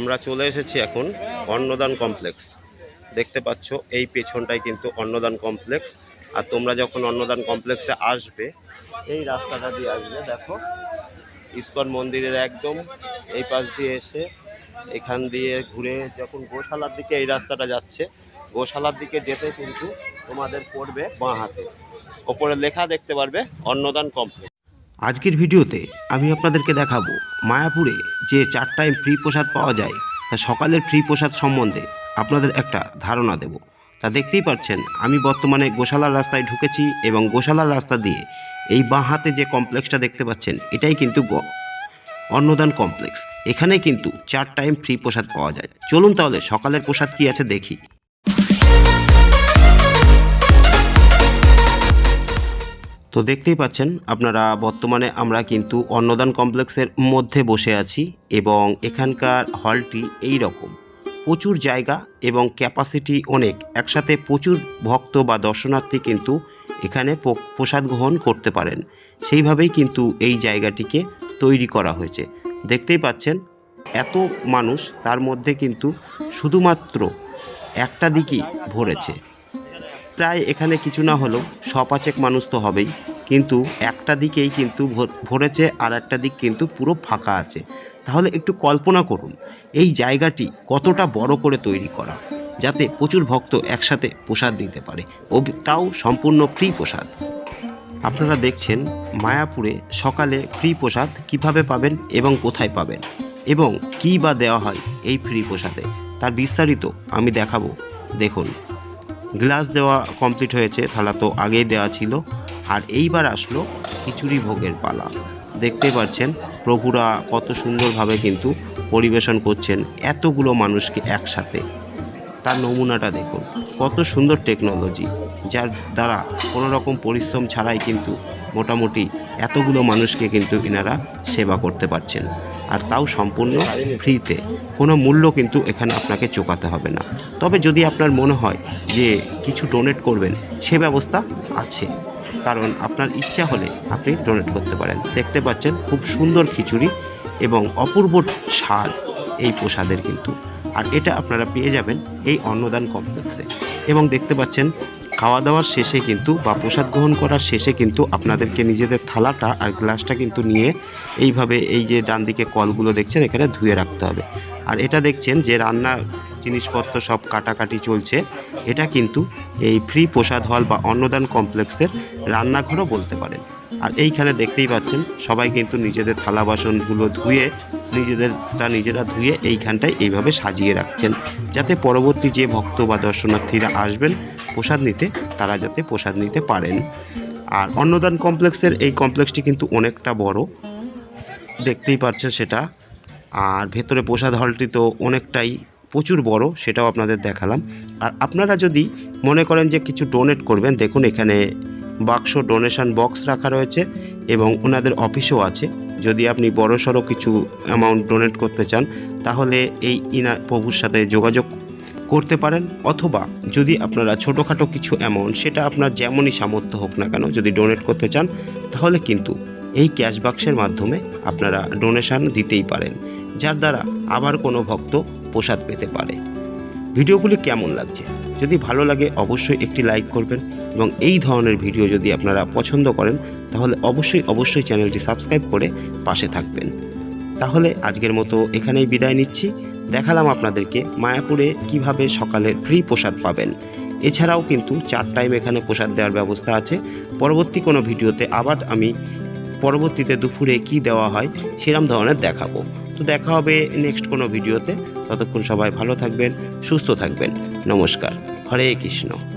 আমরা চলে এসেছি এখন অন্নদান কমপ্লেক্স। দেখতে পাচ্ছ, এই পেছনটাই কিন্তু অন্নদান কমপ্লেক্স। আর তোমরা যখন অন্নদান কমপ্লেক্সে আসবে, এই রাস্তাটা দিয়ে আসবে, দেখো। ইস্কন মন্দিরের একদম এই পাশ দিয়ে এসে এখান দিয়ে ঘুরে যখন গোশালার দিকে এই রাস্তাটা যাচ্ছে, গোশালার দিকে যেতে কিন্তু তোমাদের পড়বে বাঁ হাতে। ওপরে লেখা দেখতে পারবে, অন্নদান কমপ্লেক্স। আজকের ভিডিওতে আমি আপনাদেরকে দেখাবো মায়াপুরে যে চার টাইম ফ্রি প্রসাদ পাওয়া যায়, তা সকালের ফ্রি প্রসাদ সম্বন্ধে আপনাদের একটা ধারণা দেব। তা দেখতেই পাচ্ছেন, আমি বর্তমানে গোশালার রাস্তায় ঢুকেছি এবং গোশালার রাস্তা দিয়ে এই বাঁ হাতে যে কমপ্লেক্সটা দেখতে পাচ্ছেন, এটাই কিন্তু অন্নদান কমপ্লেক্স। এখানে কিন্তু চার টাইম ফ্রি প্রসাদ পাওয়া যায়। চলুন তাহলে সকালের প্রসাদ কি আছে দেখি। তো দেখতেই পাচ্ছেন, আপনারা বর্তমানে আমরা কিন্তু অন্নদান কমপ্লেক্সের মধ্যে বসে আছি এবং এখানকার হলটি এই রকম প্রচুর জায়গা এবং ক্যাপাসিটি অনেক। একসাথে প্রচুর ভক্ত বা দর্শনার্থী কিন্তু এখানে প্রসাদ গ্রহণ করতে পারেন। সেইভাবেই কিন্তু এই জায়গাটিকে তৈরি করা হয়েছে। দেখতেই পাচ্ছেন, এত মানুষ তার মধ্যে কিন্তু শুধুমাত্র একটা দিকই ভরেছে। প্রায় এখানে কিছু না হলেও সপাচেক মানুষ তো হবেই। কিন্তু একটা দিকেই কিন্তু ভর- ভরেছে আর একটা দিক কিন্তু পুরো ফাঁকা আছে। তাহলে একটু কল্পনা করুন, এই জায়গাটি কতটা বড় করে তৈরি করা, যাতে প্রচুর ভক্ত একসাথে প্রসাদ নিতে পারে। ও তাও সম্পূর্ণ ফ্রি প্রসাদ। আপনারা দেখছেন মায়াপুরে সকালে ফ্রি প্রসাদ কীভাবে পাবেন এবং কোথায় পাবেন, এবং কী বা দেওয়া হয় এই ফ্রি প্রসাদে, তার বিস্তারিত আমি দেখাবো। দেখুন। গ্লাস দেওয়া কমপ্লিট হয়েছে, থালা তো আগেই দেওয়া ছিল। আর এইবার আসলো খিচুড়ি ভোগের পালা। দেখতে পাচ্ছেন, প্রভুরা কত সুন্দরভাবে কিন্তু পরিবেশন করছেন এতগুলো মানুষকে একসাথে। তার নমুনাটা দেখুন, কত সুন্দর টেকনোলজি যার দ্বারা কোনো রকম পরিশ্রম ছাড়াই কিন্তু মোটামুটি এতগুলো মানুষকে কিন্তু এনারা সেবা করতে পারছেন। আর তাও সম্পূর্ণ ফ্রিতে। কোনো মূল্য কিন্তু এখানে আপনাকে চোকাতে হবে না। তবে যদি আপনার মনে হয় যে কিছু ডোনেট করবেন, সে ব্যবস্থা আছে। কারণ আপনার ইচ্ছা হলে আপনি ডোনেট করতে পারেন। দেখতে পাচ্ছেন খুব সুন্দর খিচুড়ি এবং অপূর্ব স্বাদ এই প্রসাদের কিন্তু। আর এটা আপনারা পেয়ে যাবেন এই অন্নদান কমপ্লেক্সে। এবং দেখতে পাচ্ছেন খাওয়া দাওয়ার শেষে কিন্তু বা প্রসাদ গ্রহণ করার শেষে কিন্তু আপনাদেরকে নিজেদের থালাটা আর গ্লাসটা কিন্তু নিয়ে এইভাবে এই যে ডান দিকে কলগুলো দেখছেন, এখানে ধুয়ে রাখতে হবে। আর এটা দেখছেন যে রান্নার জিনিসপত্র সব কাটাকাটি চলছে। এটা কিন্তু এই ফ্রি প্রসাদ হল বা অন্নদান কমপ্লেক্সের রান্নাঘরও বলতে পারেন। আর এইখানে দেখতেই পাচ্ছেন সবাই কিন্তু নিজেদের থালা বাসনগুলো ধুয়ে নিজেদেরটা নিজেরা ধুয়ে এইখানটায় এইভাবে সাজিয়ে রাখছেন। যাতে পরবর্তী যে ভক্ত বা দর্শনার্থীরা আসবেন, প্রসাদ নিতে, তারা যাতে প্রসাদ নিতে পারেন। আর অন্নদান কমপ্লেক্সের এই কমপ্লেক্সটি কিন্তু অনেকটা বড়। দেখতেই পাচ্ছেন সেটা। আর ভেতরে প্রসাদ হলটি তো অনেকটাই প্রচুর বড়, সেটাও আপনাদের দেখালাম। আর আপনারা যদি মনে করেন যে কিছু ডোনেট করবেন, দেখুন এখানে বাক্স ডোনেশন বক্স রাখা রয়েছে এবং ওনাদের অফিসও আছে। যদি আপনি বড় সড়ো কিছু অ্যামাউন্ট ডোনেট করতে চান, তাহলে এই ইনা প্রভুর সাথে যোগাযোগ করতে পারেন। অথবা যদি আপনারা ছোটোখাটো কিছু অ্যামাউন্ট সেটা আপনার যেমনই সামর্থ্য হোক না কেন যদি ডোনেট করতে চান, তাহলে কিন্তু এই ক্যাশ বাক্সের মাধ্যমে আপনারা ডোনেশন দিতেই পারেন, যার দ্বারা আবার কোনো ভক্ত প্রসাদ পেতে পারে। ভিডিওগুলি কেমন লাগছে? যদি ভালো লাগে, অবশ্যই একটি লাইক করবেন এবং এই ধরনের ভিডিও যদি আপনারা পছন্দ করেন, তাহলে অবশ্যই অবশ্যই চ্যানেলটি সাবস্ক্রাইব করে পাশে থাকবেন। তাহলে আজকের মতো এখানেই বিদায় নিচ্ছি। দেখালাম আপনাদেরকে মায়াপুরে কীভাবে সকালে ফ্রি প্রসাদ পাবেন। এছাড়াও কিন্তু চার টাইম এখানে প্রসাদ দেওয়ার ব্যবস্থা আছে। পরবর্তী কোনো ভিডিওতে আবার আমি পরবর্তীতে দুপুরে কি দেওয়া হয় সেরম ধরনের দেখাবো। তো দেখা হবে নেক্সট কোনো ভিডিওতে। ততক্ষণ সবাই ভালো থাকবেন, সুস্থ থাকবেন। নমস্কার। হরে কৃষ্ণ।